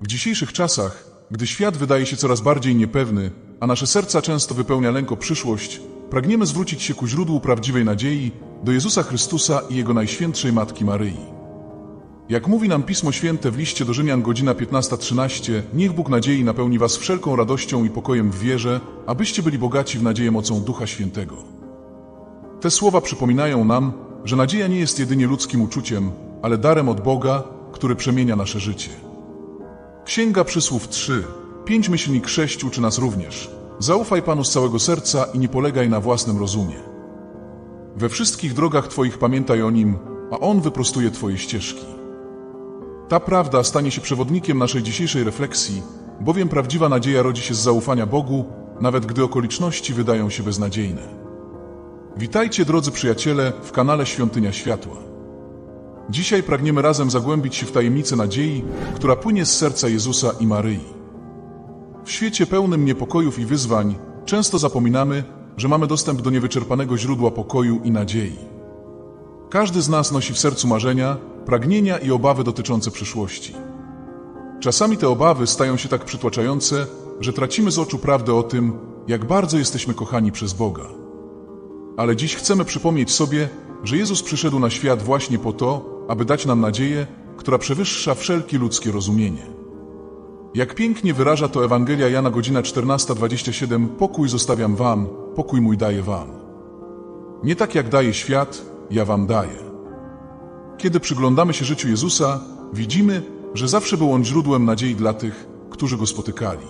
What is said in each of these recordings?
W dzisiejszych czasach, gdy świat wydaje się coraz bardziej niepewny, a nasze serca często wypełnia lęk o przyszłość, pragniemy zwrócić się ku źródłu prawdziwej nadziei, do Jezusa Chrystusa i Jego Najświętszej Matki Maryi. Jak mówi nam Pismo Święte w liście do Rzymian godzina 15.13, niech Bóg nadziei napełni was wszelką radością i pokojem w wierze, abyście byli bogaci w nadzieję mocą Ducha Świętego. Te słowa przypominają nam, że nadzieja nie jest jedynie ludzkim uczuciem, ale darem od Boga, który przemienia nasze życie. Księga Przysłów 3, 5 myślnik 6 uczy nas również. Zaufaj Panu z całego serca i nie polegaj na własnym rozumie. We wszystkich drogach Twoich pamiętaj o Nim, a On wyprostuje Twoje ścieżki. Ta prawda stanie się przewodnikiem naszej dzisiejszej refleksji, bowiem prawdziwa nadzieja rodzi się z zaufania Bogu, nawet gdy okoliczności wydają się beznadziejne. Witajcie drodzy przyjaciele w kanale Świątynia Światła. Dzisiaj pragniemy razem zagłębić się w tajemnicę nadziei, która płynie z serca Jezusa i Maryi. W świecie pełnym niepokojów i wyzwań często zapominamy, że mamy dostęp do niewyczerpanego źródła pokoju i nadziei. Każdy z nas nosi w sercu marzenia, pragnienia i obawy dotyczące przyszłości. Czasami te obawy stają się tak przytłaczające, że tracimy z oczu prawdę o tym, jak bardzo jesteśmy kochani przez Boga. Ale dziś chcemy przypomnieć sobie, że Jezus przyszedł na świat właśnie po to, aby dać nam nadzieję, która przewyższa wszelkie ludzkie rozumienie. Jak pięknie wyraża to Ewangelia Jana godzina 14:27 Pokój zostawiam wam, pokój mój daję wam. Nie tak jak daje świat, ja wam daję. Kiedy przyglądamy się życiu Jezusa, widzimy, że zawsze był On źródłem nadziei dla tych, którzy Go spotykali.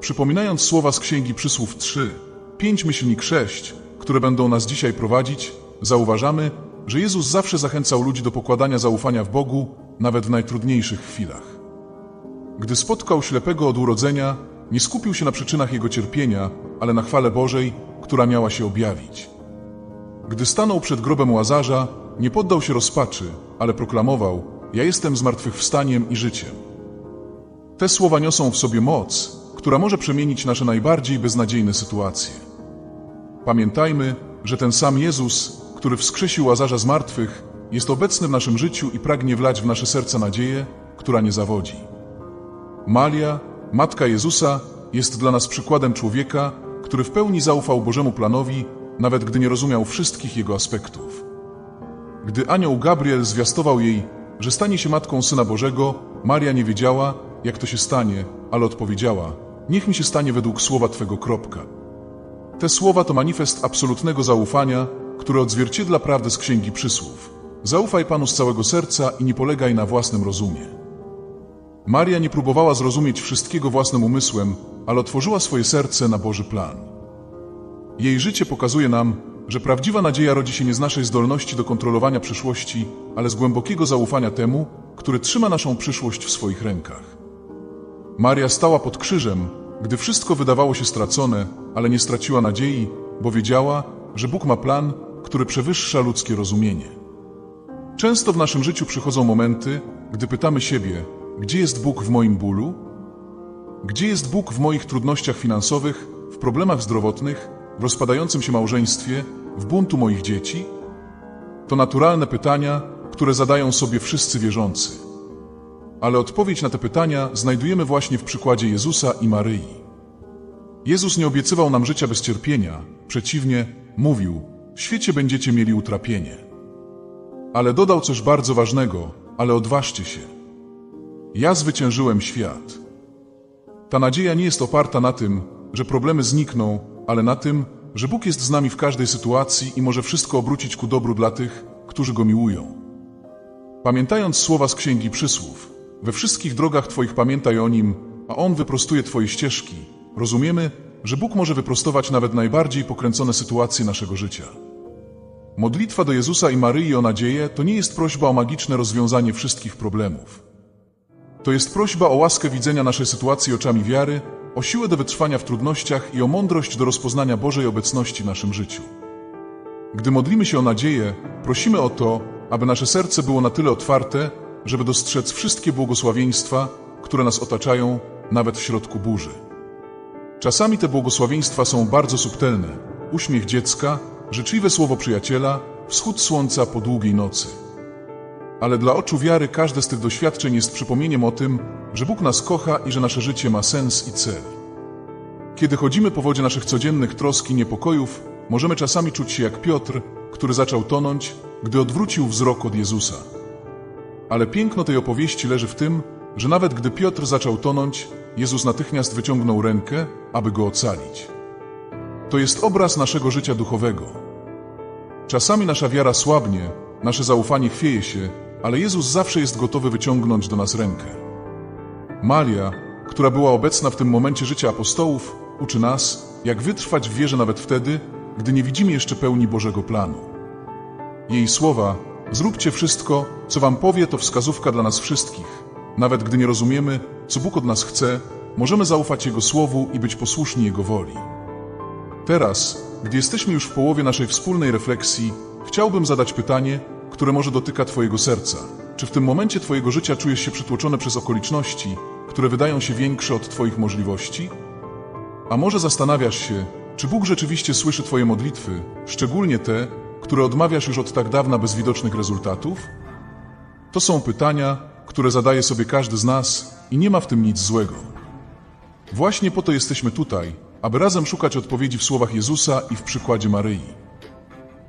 Przypominając słowa z Księgi Przysłów 3, 5 myślnik 6, które będą nas dzisiaj prowadzić, zauważamy, że Jezus zawsze zachęcał ludzi do pokładania zaufania w Bogu, nawet w najtrudniejszych chwilach. Gdy spotkał ślepego od urodzenia, nie skupił się na przyczynach jego cierpienia, ale na chwale Bożej, która miała się objawić. Gdy stanął przed grobem Łazarza, nie poddał się rozpaczy, ale proklamował: Ja jestem zmartwychwstaniem i życiem. Te słowa niosą w sobie moc, która może przemienić nasze najbardziej beznadziejne sytuacje. Pamiętajmy, że ten sam Jezus, który wskrzesił Łazarza z martwych, jest obecny w naszym życiu i pragnie wlać w nasze serca nadzieję, która nie zawodzi. Malia, matka Jezusa, jest dla nas przykładem człowieka, który w pełni zaufał Bożemu planowi, nawet gdy nie rozumiał wszystkich jego aspektów. Gdy anioł Gabriel zwiastował jej, że stanie się matką Syna Bożego, Maria nie wiedziała, jak to się stanie, ale odpowiedziała: Niech mi się stanie według słowa Twego kropka. Te słowa to manifest absolutnego zaufania, które odzwierciedla prawdę z Księgi Przysłów. Zaufaj Panu z całego serca i nie polegaj na własnym rozumie. Maria nie próbowała zrozumieć wszystkiego własnym umysłem, ale otworzyła swoje serce na Boży plan. Jej życie pokazuje nam, że prawdziwa nadzieja rodzi się nie z naszej zdolności do kontrolowania przyszłości, ale z głębokiego zaufania temu, który trzyma naszą przyszłość w swoich rękach. Maria stała pod krzyżem, gdy wszystko wydawało się stracone, ale nie straciła nadziei, bo wiedziała, że Bóg ma plan, który przewyższa ludzkie rozumienie. Często w naszym życiu przychodzą momenty, gdy pytamy siebie, gdzie jest Bóg w moim bólu? Gdzie jest Bóg w moich trudnościach finansowych, w problemach zdrowotnych, w rozpadającym się małżeństwie, w buntu moich dzieci? To naturalne pytania, które zadają sobie wszyscy wierzący. Ale odpowiedź na te pytania znajdujemy właśnie w przykładzie Jezusa i Maryi. Jezus nie obiecywał nam życia bez cierpienia, przeciwnie, mówił: W świecie będziecie mieli utrapienie. Ale dodał coś bardzo ważnego: ale odważcie się. Ja zwyciężyłem świat. Ta nadzieja nie jest oparta na tym, że problemy znikną, ale na tym, że Bóg jest z nami w każdej sytuacji i może wszystko obrócić ku dobru dla tych, którzy Go miłują. Pamiętając słowa z Księgi Przysłów, we wszystkich drogach Twoich pamiętaj o Nim, a On wyprostuje Twoje ścieżki, rozumiemy, że Bóg może wyprostować nawet najbardziej pokręcone sytuacje naszego życia. Modlitwa do Jezusa i Maryi o nadzieję to nie jest prośba o magiczne rozwiązanie wszystkich problemów. To jest prośba o łaskę widzenia naszej sytuacji oczami wiary, o siłę do wytrwania w trudnościach i o mądrość do rozpoznania Bożej obecności w naszym życiu. Gdy modlimy się o nadzieję, prosimy o to, aby nasze serce było na tyle otwarte, żeby dostrzec wszystkie błogosławieństwa, które nas otaczają, nawet w środku burzy. Czasami te błogosławieństwa są bardzo subtelne. Uśmiech dziecka, życzliwe słowo przyjaciela, wschód słońca po długiej nocy. Ale dla oczu wiary każde z tych doświadczeń jest przypomnieniem o tym, że Bóg nas kocha i że nasze życie ma sens i cel. Kiedy chodzimy po wodzie naszych codziennych trosk i niepokojów, możemy czasami czuć się jak Piotr, który zaczął tonąć, gdy odwrócił wzrok od Jezusa. Ale piękno tej opowieści leży w tym, że nawet gdy Piotr zaczął tonąć, Jezus natychmiast wyciągnął rękę, aby go ocalić. To jest obraz naszego życia duchowego. Czasami nasza wiara słabnie, nasze zaufanie chwieje się, ale Jezus zawsze jest gotowy wyciągnąć do nas rękę. Maria, która była obecna w tym momencie życia apostołów, uczy nas, jak wytrwać w wierze nawet wtedy, gdy nie widzimy jeszcze pełni Bożego planu. Jej słowa, zróbcie wszystko, co wam powie, to wskazówka dla nas wszystkich. Nawet gdy nie rozumiemy, co Bóg od nas chce, możemy zaufać Jego słowu i być posłuszni Jego woli. Teraz, gdy jesteśmy już w połowie naszej wspólnej refleksji, chciałbym zadać pytanie, które może dotyka Twojego serca. Czy w tym momencie Twojego życia czujesz się przytłoczony przez okoliczności, które wydają się większe od Twoich możliwości? A może zastanawiasz się, czy Bóg rzeczywiście słyszy Twoje modlitwy, szczególnie te, które odmawiasz już od tak dawna bez widocznych rezultatów? To są pytania, które zadaje sobie każdy z nas i nie ma w tym nic złego. Właśnie po to jesteśmy tutaj, aby razem szukać odpowiedzi w słowach Jezusa i w przykładzie Maryi.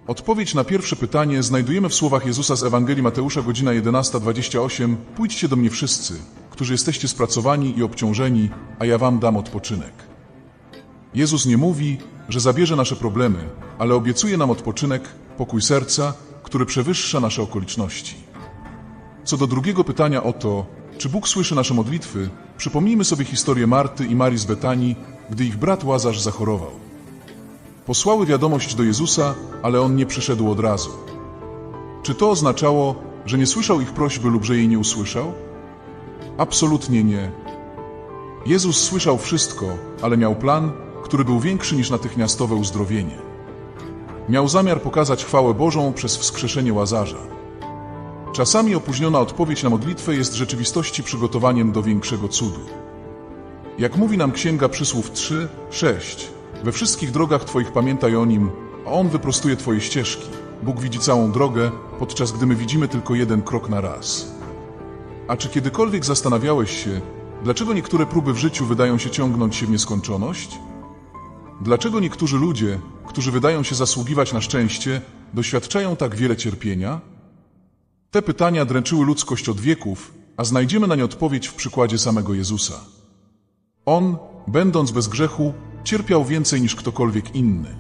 Odpowiedź na pierwsze pytanie znajdujemy w słowach Jezusa z Ewangelii Mateusza, godzina 11.28. Pójdźcie do mnie wszyscy, którzy jesteście spracowani i obciążeni, a ja wam dam odpoczynek. Jezus nie mówi, że zabierze nasze problemy, ale obiecuje nam odpoczynek, pokój serca, który przewyższa nasze okoliczności. Co do drugiego pytania o to, czy Bóg słyszy nasze modlitwy, przypomnijmy sobie historię Marty i Marii z Betanii, gdy ich brat Łazarz zachorował. Posłały wiadomość do Jezusa, ale on nie przyszedł od razu. Czy to oznaczało, że nie słyszał ich prośby lub że jej nie usłyszał? Absolutnie nie. Jezus słyszał wszystko, ale miał plan, który był większy niż natychmiastowe uzdrowienie. Miał zamiar pokazać chwałę Bożą przez wskrzeszenie Łazarza. Czasami opóźniona odpowiedź na modlitwę jest w rzeczywistości przygotowaniem do większego cudu. Jak mówi nam Księga Przysłów 3, 6, we wszystkich drogach Twoich pamiętaj o Nim, a On wyprostuje Twoje ścieżki. Bóg widzi całą drogę, podczas gdy my widzimy tylko jeden krok na raz. A czy kiedykolwiek zastanawiałeś się, dlaczego niektóre próby w życiu wydają się ciągnąć się w nieskończoność? Dlaczego niektórzy ludzie, którzy wydają się zasługiwać na szczęście, doświadczają tak wiele cierpienia? Te pytania dręczyły ludzkość od wieków, a znajdziemy na nie odpowiedź w przykładzie samego Jezusa. On, będąc bez grzechu, cierpiał więcej niż ktokolwiek inny.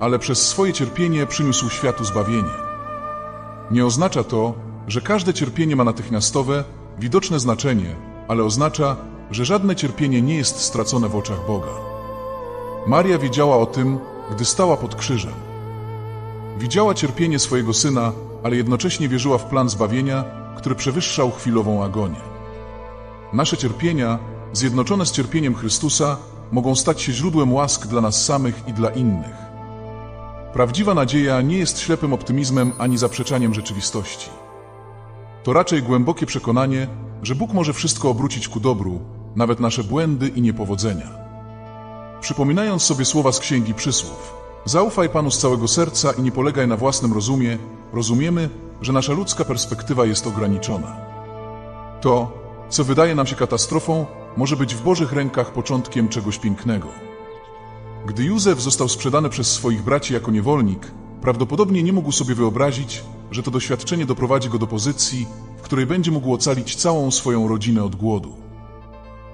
Ale przez swoje cierpienie przyniósł światu zbawienie. Nie oznacza to, że każde cierpienie ma natychmiastowe, widoczne znaczenie, ale oznacza, że żadne cierpienie nie jest stracone w oczach Boga. Maria wiedziała o tym, gdy stała pod krzyżem. Widziała cierpienie swojego syna, ale jednocześnie wierzyła w plan zbawienia, który przewyższał chwilową agonię. Nasze cierpienia, zjednoczone z cierpieniem Chrystusa, mogą stać się źródłem łask dla nas samych i dla innych. Prawdziwa nadzieja nie jest ślepym optymizmem ani zaprzeczaniem rzeczywistości. To raczej głębokie przekonanie, że Bóg może wszystko obrócić ku dobru, nawet nasze błędy i niepowodzenia. Przypominając sobie słowa z Księgi Przysłów, zaufaj Panu z całego serca i nie polegaj na własnym rozumie, rozumiemy, że nasza ludzka perspektywa jest ograniczona. To, co wydaje nam się katastrofą, może być w Bożych rękach początkiem czegoś pięknego. Gdy Józef został sprzedany przez swoich braci jako niewolnik, prawdopodobnie nie mógł sobie wyobrazić, że to doświadczenie doprowadzi go do pozycji, w której będzie mógł ocalić całą swoją rodzinę od głodu.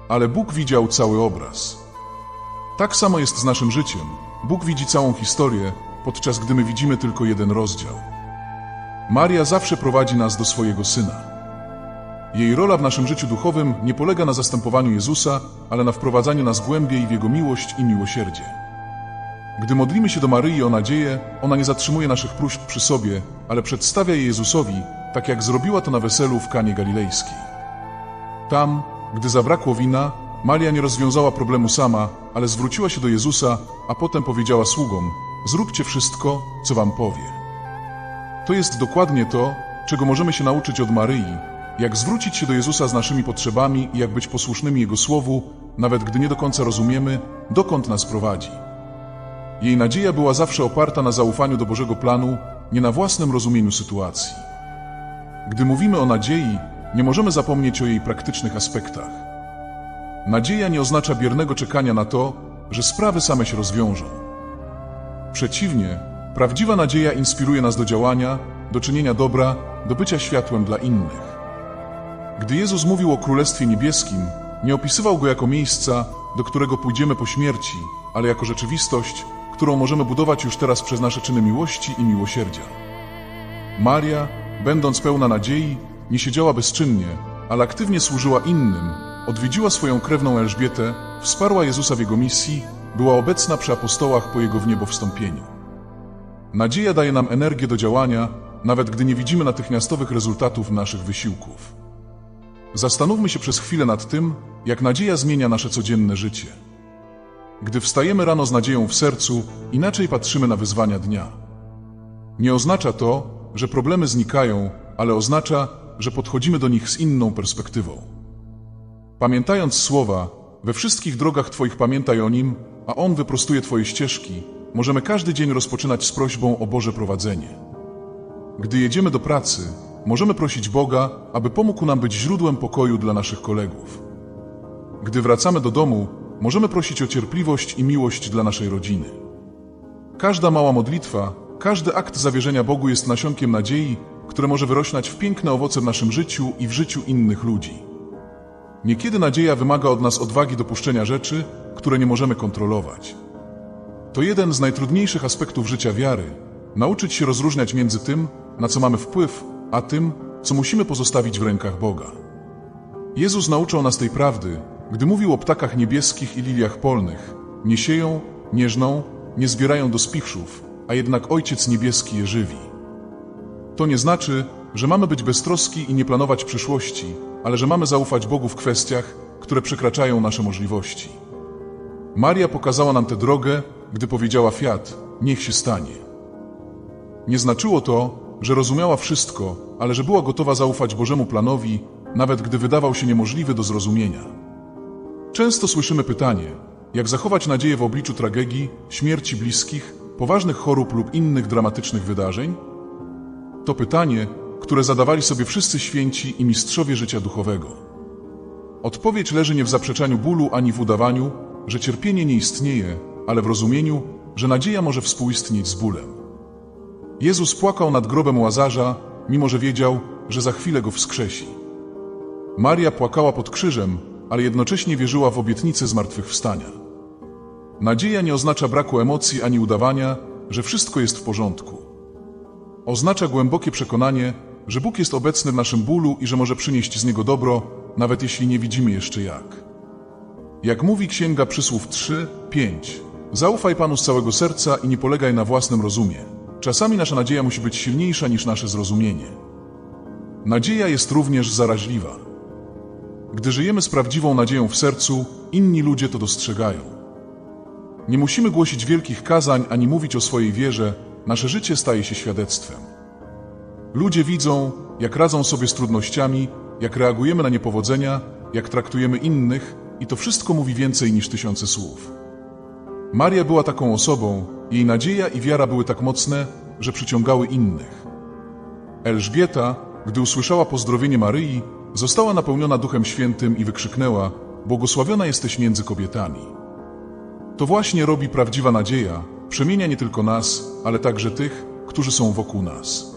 Ale Bóg widział cały obraz. Tak samo jest z naszym życiem. Bóg widzi całą historię, podczas gdy my widzimy tylko jeden rozdział. Maria zawsze prowadzi nas do swojego Syna. Jej rola w naszym życiu duchowym nie polega na zastępowaniu Jezusa, ale na wprowadzaniu nas głębiej w Jego miłość i miłosierdzie. Gdy modlimy się do Maryi o nadzieję, ona nie zatrzymuje naszych próśb przy sobie, ale przedstawia je Jezusowi, tak jak zrobiła to na weselu w Kanie Galilejskiej. Tam, gdy zabrakło wina, Maria nie rozwiązała problemu sama, ale zwróciła się do Jezusa, a potem powiedziała sługom: Zróbcie wszystko, co wam powie. To jest dokładnie to, czego możemy się nauczyć od Maryi, jak zwrócić się do Jezusa z naszymi potrzebami i jak być posłusznymi Jego słowu, nawet gdy nie do końca rozumiemy, dokąd nas prowadzi. Jej nadzieja była zawsze oparta na zaufaniu do Bożego planu, nie na własnym rozumieniu sytuacji. Gdy mówimy o nadziei, nie możemy zapomnieć o jej praktycznych aspektach. Nadzieja nie oznacza biernego czekania na to, że sprawy same się rozwiążą. Przeciwnie, prawdziwa nadzieja inspiruje nas do działania, do czynienia dobra, do bycia światłem dla innych. Gdy Jezus mówił o Królestwie Niebieskim, nie opisywał go jako miejsca, do którego pójdziemy po śmierci, ale jako rzeczywistość, którą możemy budować już teraz przez nasze czyny miłości i miłosierdzia. Maria, będąc pełna nadziei, nie siedziała bezczynnie, ale aktywnie służyła innym, odwiedziła swoją krewną Elżbietę, wsparła Jezusa w jego misji, była obecna przy apostołach po jego w niebo wstąpieniu. Nadzieja daje nam energię do działania, nawet gdy nie widzimy natychmiastowych rezultatów naszych wysiłków. Zastanówmy się przez chwilę nad tym, jak nadzieja zmienia nasze codzienne życie. Gdy wstajemy rano z nadzieją w sercu, inaczej patrzymy na wyzwania dnia. Nie oznacza to, że problemy znikają, ale oznacza, że podchodzimy do nich z inną perspektywą. Pamiętając słowa, we wszystkich drogach Twoich pamiętaj o Nim, a On wyprostuje Twoje ścieżki, możemy każdy dzień rozpoczynać z prośbą o Boże prowadzenie. Gdy jedziemy do pracy, możemy prosić Boga, aby pomógł nam być źródłem pokoju dla naszych kolegów. Gdy wracamy do domu, możemy prosić o cierpliwość i miłość dla naszej rodziny. Każda mała modlitwa, każdy akt zawierzenia Bogu jest nasionkiem nadziei, które może wyrośnać w piękne owoce w naszym życiu i w życiu innych ludzi. Niekiedy nadzieja wymaga od nas odwagi dopuszczenia rzeczy, które nie możemy kontrolować. To jeden z najtrudniejszych aspektów życia wiary nauczyć się rozróżniać między tym, na co mamy wpływ, a tym, co musimy pozostawić w rękach Boga. Jezus nauczał nas tej prawdy, gdy mówił o ptakach niebieskich i liliach polnych: Nie sieją, nie żną, nie zbierają do spichrzów, a jednak Ojciec Niebieski je żywi. To nie znaczy, że mamy być beztroski i nie planować przyszłości, ale że mamy zaufać Bogu w kwestiach, które przekraczają nasze możliwości. Maria pokazała nam tę drogę, gdy powiedziała Fiat, niech się stanie. Nie znaczyło to, że rozumiała wszystko, ale że była gotowa zaufać Bożemu planowi, nawet gdy wydawał się niemożliwy do zrozumienia. Często słyszymy pytanie, jak zachować nadzieję w obliczu tragedii, śmierci bliskich, poważnych chorób lub innych dramatycznych wydarzeń? To pytanie, które zadawali sobie wszyscy święci i mistrzowie życia duchowego. Odpowiedź leży nie w zaprzeczaniu bólu ani w udawaniu, że cierpienie nie istnieje, ale w rozumieniu, że nadzieja może współistnieć z bólem. Jezus płakał nad grobem Łazarza, mimo że wiedział, że za chwilę go wskrzesi. Maria płakała pod krzyżem, ale jednocześnie wierzyła w obietnicę zmartwychwstania. Nadzieja nie oznacza braku emocji ani udawania, że wszystko jest w porządku. Oznacza głębokie przekonanie, że Bóg jest obecny w naszym bólu i że może przynieść z niego dobro, nawet jeśli nie widzimy jeszcze jak. Jak mówi Księga Przysłów 3, 5. Zaufaj Panu z całego serca i nie polegaj na własnym rozumie. Czasami nasza nadzieja musi być silniejsza niż nasze zrozumienie. Nadzieja jest również zaraźliwa. Gdy żyjemy z prawdziwą nadzieją w sercu, inni ludzie to dostrzegają. Nie musimy głosić wielkich kazań ani mówić o swojej wierze, nasze życie staje się świadectwem. Ludzie widzą, jak radzą sobie z trudnościami, jak reagujemy na niepowodzenia, jak traktujemy innych, i to wszystko mówi więcej niż tysiące słów. Maria była taką osobą, jej nadzieja i wiara były tak mocne, że przyciągały innych. Elżbieta, gdy usłyszała pozdrowienie Maryi, została napełniona Duchem Świętym i wykrzyknęła: Błogosławiona jesteś między kobietami. To właśnie robi prawdziwa nadzieja, przemienia nie tylko nas, ale także tych, którzy są wokół nas.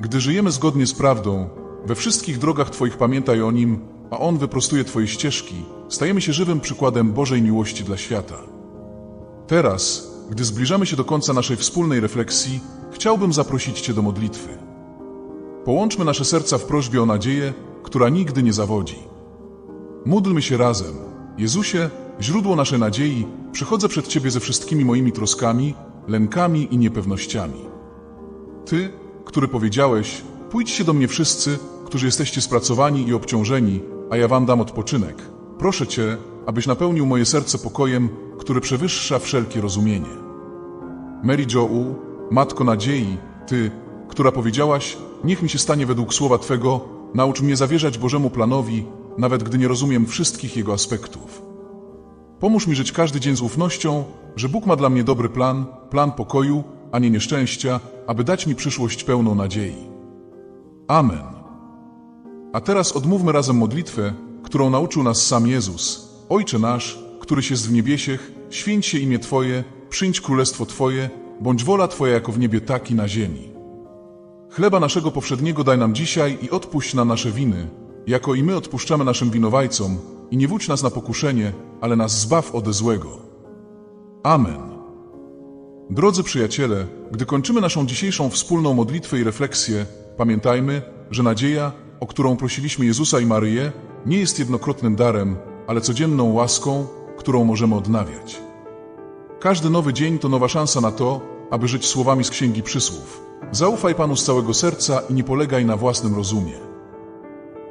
Gdy żyjemy zgodnie z prawdą, we wszystkich drogach Twoich pamiętaj o Nim, a On wyprostuje Twoje ścieżki, stajemy się żywym przykładem Bożej miłości dla świata. Teraz, gdy zbliżamy się do końca naszej wspólnej refleksji, chciałbym zaprosić Cię do modlitwy. Połączmy nasze serca w prośbie o nadzieję, która nigdy nie zawodzi. Módlmy się razem. Jezusie, źródło naszej nadziei, przychodzę przed Ciebie ze wszystkimi moimi troskami, lękami i niepewnościami. Ty, który powiedziałeś, pójdźcie do mnie wszyscy, którzy jesteście spracowani i obciążeni, a ja wam dam odpoczynek. Proszę Cię, abyś napełnił moje serce pokojem, który przewyższa wszelkie rozumienie. Mary Jo U, Matko Nadziei, Ty, która powiedziałaś, niech mi się stanie według słowa Twego, naucz mnie zawierzać Bożemu planowi, nawet gdy nie rozumiem wszystkich jego aspektów. Pomóż mi żyć każdy dzień z ufnością, że Bóg ma dla mnie dobry plan, plan pokoju, a nie nieszczęścia, aby dać mi przyszłość pełną nadziei. Amen. A teraz odmówmy razem modlitwę, którą nauczył nas sam Jezus. Ojcze nasz, któryś jest w niebiesiech, święć się imię Twoje, przyjdź królestwo Twoje, bądź wola Twoja jako w niebie, tak i na ziemi. Chleba naszego powszedniego daj nam dzisiaj i odpuść nam nasze winy, jako i my odpuszczamy naszym winowajcom, i nie wódź nas na pokuszenie, ale nas zbaw ode złego. Amen. Drodzy przyjaciele, gdy kończymy naszą dzisiejszą wspólną modlitwę i refleksję, pamiętajmy, że nadzieja, o którą prosiliśmy Jezusa i Maryję, nie jest jednokrotnym darem, ale codzienną łaską, którą możemy odnawiać. Każdy nowy dzień to nowa szansa na to, aby żyć słowami z Księgi Przysłów. Zaufaj Panu z całego serca i nie polegaj na własnym rozumie.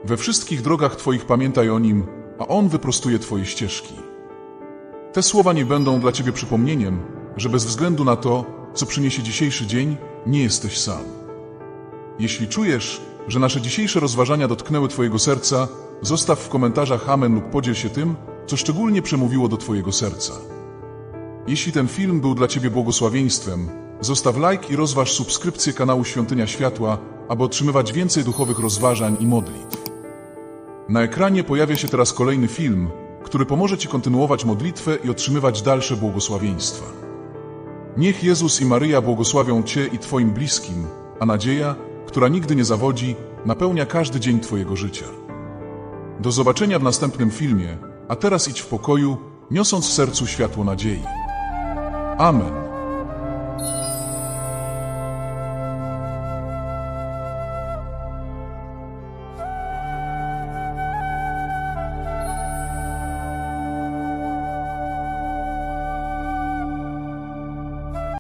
We wszystkich drogach Twoich pamiętaj o Nim, a On wyprostuje Twoje ścieżki. Te słowa nie będą dla Ciebie przypomnieniem, że bez względu na to, co przyniesie dzisiejszy dzień, nie jesteś sam. Jeśli czujesz, że nasze dzisiejsze rozważania dotknęły Twojego serca, zostaw w komentarzach amen lub podziel się tym, co szczególnie przemówiło do Twojego serca. Jeśli ten film był dla Ciebie błogosławieństwem, zostaw like i rozważ subskrypcję kanału Świątynia Światła, aby otrzymywać więcej duchowych rozważań i modlitw. Na ekranie pojawia się teraz kolejny film, który pomoże Ci kontynuować modlitwę i otrzymywać dalsze błogosławieństwa. Niech Jezus i Maryja błogosławią Cię i Twoim bliskim, a nadzieja, która nigdy nie zawodzi, napełnia każdy dzień Twojego życia. Do zobaczenia w następnym filmie, a teraz idź w pokoju, niosąc w sercu światło nadziei. Amen.